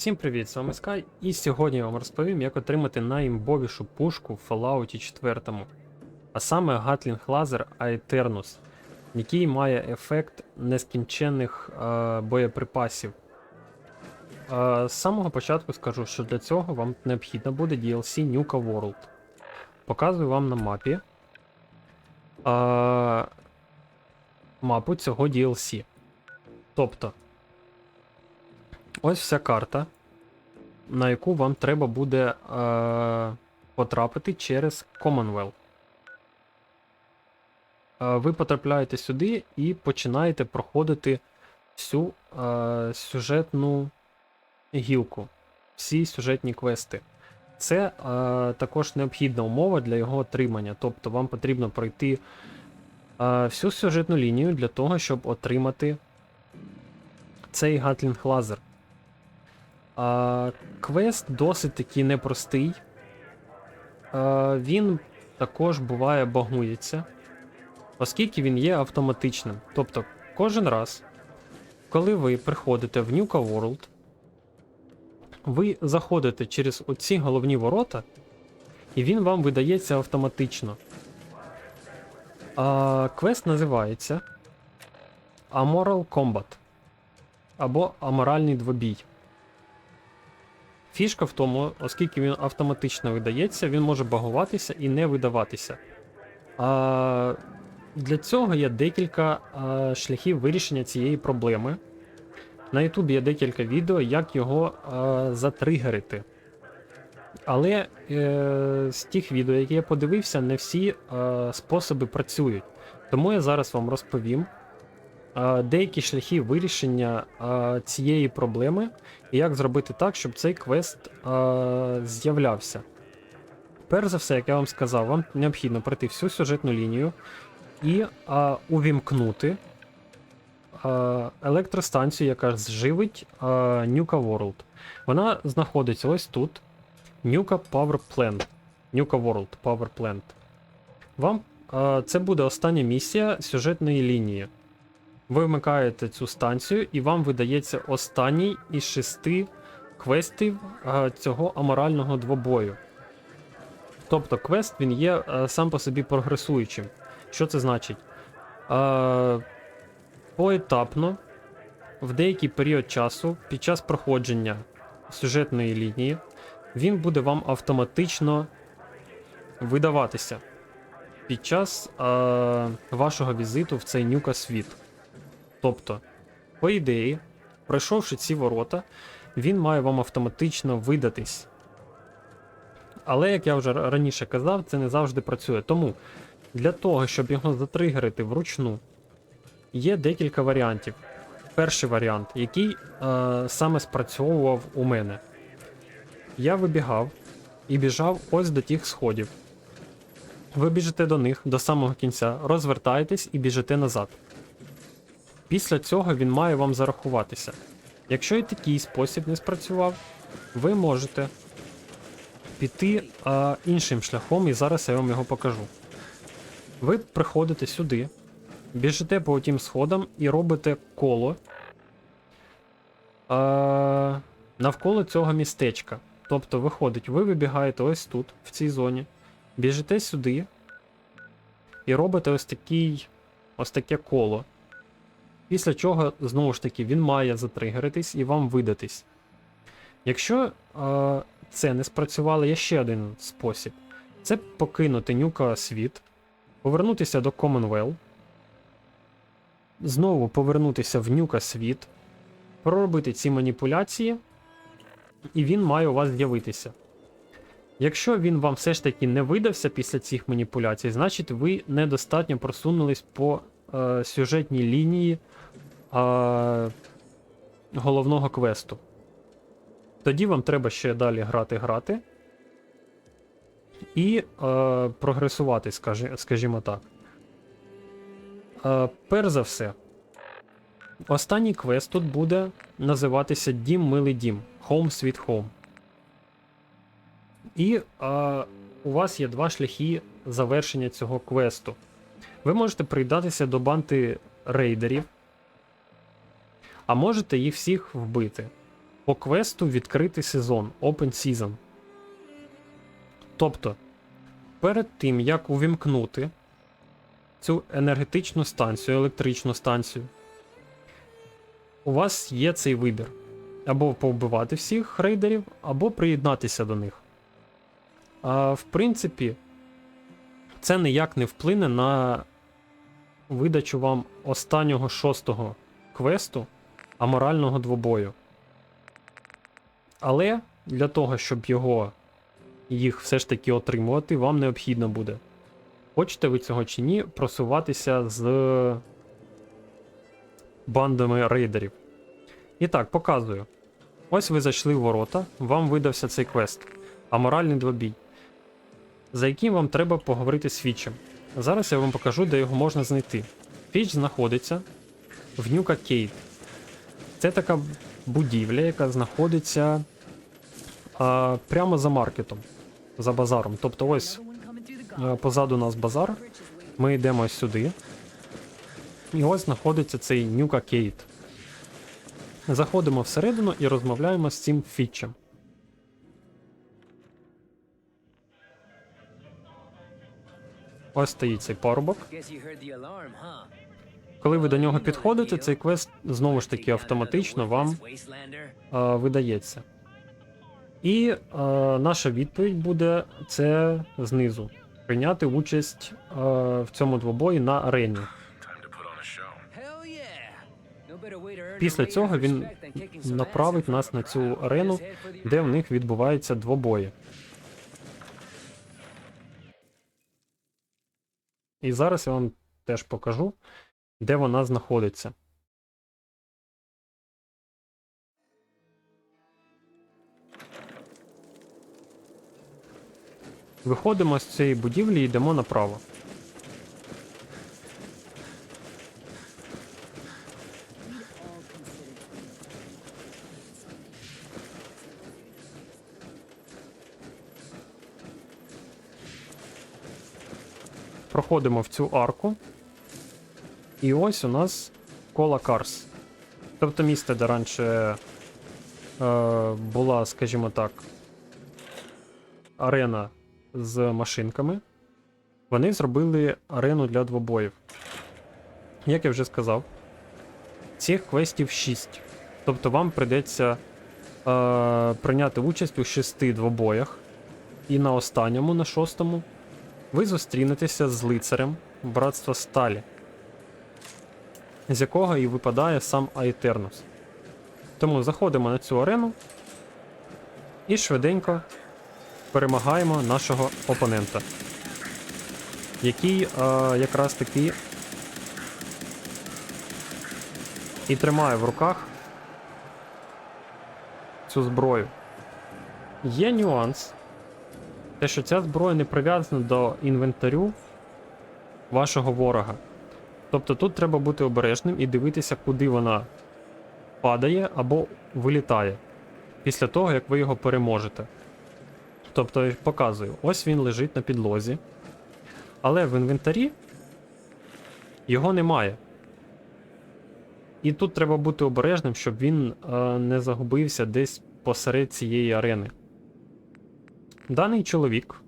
Всім привіт, з вами Sky, і сьогодні я вам розповім, як отримати найімбовішу пушку в Fallout 4, а саме Gatling Laser Aeternus, який має ефект нескінченних е, боєприпасів. Е, з самого початку скажу, що для цього вам необхідно буде DLC Nuka World. Показую вам на мапі е, мапу цього DLC. Тобто. Ось вся карта, на яку вам треба буде е, потрапити через Commonwealth. Е, ви потрапляєте сюди і починаєте проходити всю е, сюжетну гілку, всі сюжетні квести. Це е, також необхідна умова для його отримання. Тобто вам потрібно пройти е, всю сюжетну лінію для того, щоб отримати цей Гатлінг лазер. А, Квест досить таки непростий. А, Він також буває багується, оскільки він є автоматичним. Тобто, кожен раз, коли ви приходите в Nuka World, ви заходите через оці головні ворота, і він вам видається автоматично. А, Квест називається Amoral Combat або Аморальний двобій. Фішка в тому, оскільки він автоматично видається, він може багуватися і не видаватися. А, Для цього є декілька а, шляхів вирішення цієї проблеми. На YouTube є декілька відео, як його а, затригерити. Але е, з тих відео, які я подивився, не всі е, способи працюють. Тому я зараз вам розповім деякі шляхи вирішення цієї проблеми і як зробити так, щоб цей квест з'являвся. Перш за все, як я вам сказав, вам необхідно пройти всю сюжетну лінію і е, увімкнути е, електростанцію, яка живить е, Nuka World. Вона знаходиться ось тут. Nuka Power Plant. Nuka World Power Plant. Вам е, це буде остання місія сюжетної лінії. Ви вмикаєте цю станцію, і вам видається останній із шести квестів е, цього аморального двобою. Тобто квест він є е, сам по собі прогресуючим. Що це значить? Е, поетапно, в деякий період часу, під час проходження сюжетної лінії, він буде вам автоматично видаватися під час вашого візиту в цей нюка світ. Тобто, по ідеї, пройшовши ці ворота, він має вам автоматично видатись. Але, як я вже раніше казав, це не завжди працює. Тому для того, щоб його затригерити вручну, є декілька варіантів. Перший варіант, який е, саме спрацьовував у мене. Я вибігав і біжав ось до тих сходів. Ви біжите до них до самого кінця, розвертаєтесь і біжите назад. Після цього він має вам зарахуватися. Якщо і такий спосіб не спрацював, ви можете піти а, іншим шляхом, і зараз я вам його покажу. Ви приходите сюди, біжите по тим сходам і робите коло а, навколо цього містечка. Тобто, виходить, ви вибігаєте ось тут, в цій зоні, біжите сюди і робите ось такий, ось таке коло. Після чого, знову ж таки, він має затригеритись і вам видатись. Якщо е, це не спрацювало, є ще один спосіб: це покинути нюка світ, повернутися до Commonwealth, знову повернутися в нюка світ, проробити ці маніпуляції, і він має у вас з'явитися. Якщо він вам все ж таки не видався після цих маніпуляцій, значить ви недостатньо просунулись по е, сюжетній лінії е, головного квесту. Тоді вам треба ще далі грати-грати і е, прогресувати, скажі, скажімо так. Е, перш за все, останній квест тут буде називатися Дім Милий Дім. Home Sweet Home. І е, у вас є два шляхи завершення цього квесту. Ви можете приєднатися до банди рейдерів, а можете їх всіх вбити. по квесту відкритий сезон Open Season. Тобто, перед тим, як увімкнути цю енергетичну станцію, електричну станцію, у вас є цей вибір. Або повбивати всіх рейдерів, або приєднатися до них. А, в принципі, це ніяк не вплине на видачу вам останнього шостого квесту аморального двобою. Але для того, щоб його їх все ж таки отримувати, вам необхідно буде. Хочете ви цього чи ні, просуватися з бандами рейдерів. І так, показую. Ось ви зайшли в ворота, вам видався цей квест. Аморальний двобій. За яким вам треба поговорити з Фічем. Зараз я вам покажу, де його можна знайти. Фіч знаходиться в Нюка Кейт. Це така будівля, яка знаходиться а, прямо за маркетом, за базаром. Тобто ось е, позаду нас базар. Ми йдемо сюди. І ось знаходиться цей Нюка Кейт. Заходимо всередину і розмовляємо з цим фітчем. Ось стоїть цей парубок. Коли ви до нього підходите, цей квест знову ж таки автоматично вам Wastelander? е, видається. І е, наша відповідь буде це знизу. Прийняти участь е, в цьому двобої на арені. Після цього він направить нас на цю арену, де в них відбуваються двобої. І зараз я вам теж покажу, де вона знаходиться. Виходимо з цієї будівлі і йдемо направо. Проходимо в цю арку. І ось у нас кола Карс. Тобто місце, де раніше е, була, скажімо так, арена з машинками. Вони зробили арену для двобоїв. Як я вже сказав, цих квестів 6. Тобто вам прийдеться е, прийняти участь у 6 двобоях. І на останньому, на шостому, ви зустрінетеся з лицарем братства Сталі, з якого і випадає сам Аетернус. Тому заходимо на цю арену і швиденько перемагаємо нашого опонента, який е, якраз таки і тримає в руках цю зброю. Є нюанс. Те, що ця зброя не прив'язана до інвентарю вашого ворога. Тобто тут треба бути обережним і дивитися, куди вона падає або вилітає після того, як ви його переможете. Тобто, показую, ось він лежить на підлозі, але в інвентарі його немає. І тут треба бути обережним, щоб він е, не загубився десь посеред цієї арени. Даний чоловік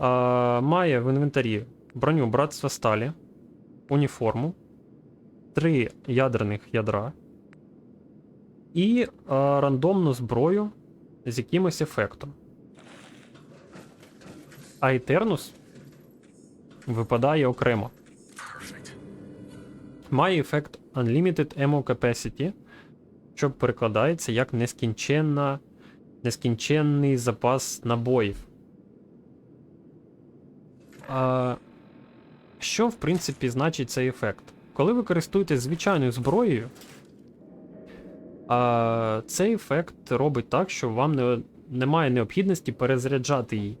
е, має в інвентарі броню братства сталі, уніформу, три ядерних ядра і е, рандомну зброю з якимось ефектом. А Етернус випадає окремо. Має ефект Unlimited Ammo Capacity, що перекладається як нескінченна, нескінченний запас набоїв. А, що, в принципі, значить цей ефект? Коли ви користуєтесь звичайною зброєю, а, цей ефект робить так, що вам не, немає необхідності перезаряджати її.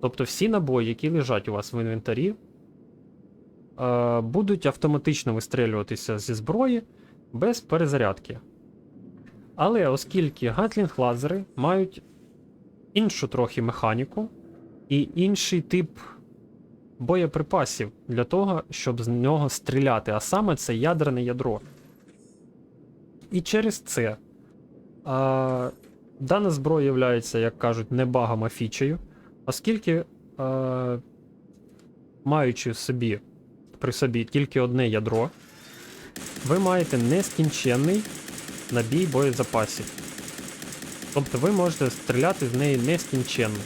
Тобто всі набої, які лежать у вас в інвентарі, а, будуть автоматично вистрілюватися зі зброї без перезарядки. Але оскільки гатлінг лазери мають іншу трохи механіку і інший тип боєприпасів для того, щоб з нього стріляти, а саме це ядерне ядро. І через це А, дана зброя є, як кажуть, не багом, а фічею, оскільки, а, маючи собі при собі тільки одне ядро, ви маєте нескінченний набій боєзапасів. Тобто ви можете стріляти з неї нескінченно.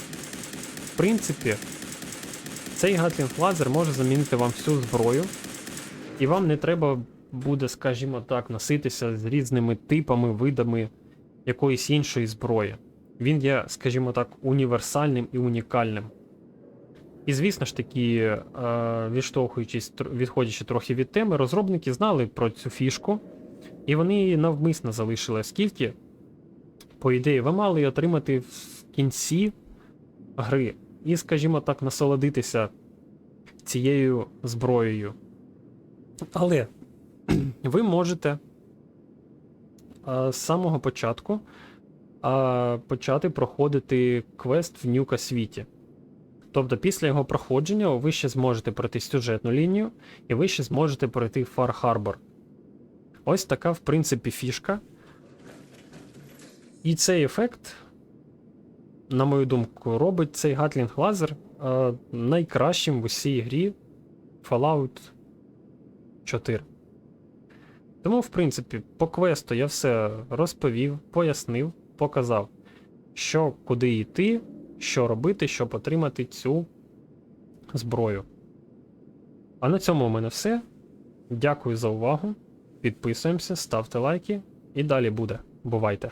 В принципі, цей Гатлінг лазер може замінити вам всю зброю, і вам не треба буде, скажімо так, носитися з різними типами, видами якоїсь іншої зброї. Він є, скажімо так, універсальним і унікальним. І звісно ж таки, е, відштовхуючись, відходячи трохи від теми, розробники знали про цю фішку, і вони навмисно залишили, оскільки, по ідеї, ви мали отримати в кінці гри. І, скажімо так, насолодитися цією зброєю. Але ви можете а, з самого початку а, почати проходити квест в Нюка світі. Тобто, після його проходження ви ще зможете пройти сюжетну лінію, і ви ще зможете пройти Фар Харбор. Ось така, в принципі, фішка. І цей ефект, на мою думку, робить цей Гатлінг лазер а, найкращим в усій грі Fallout 4. Тому, в принципі, по квесту я все розповів, пояснив, показав, що куди йти, що робити, щоб отримати цю зброю. А на цьому у мене все. Дякую за увагу. Підписуємося, ставте лайки і далі буде. Бувайте!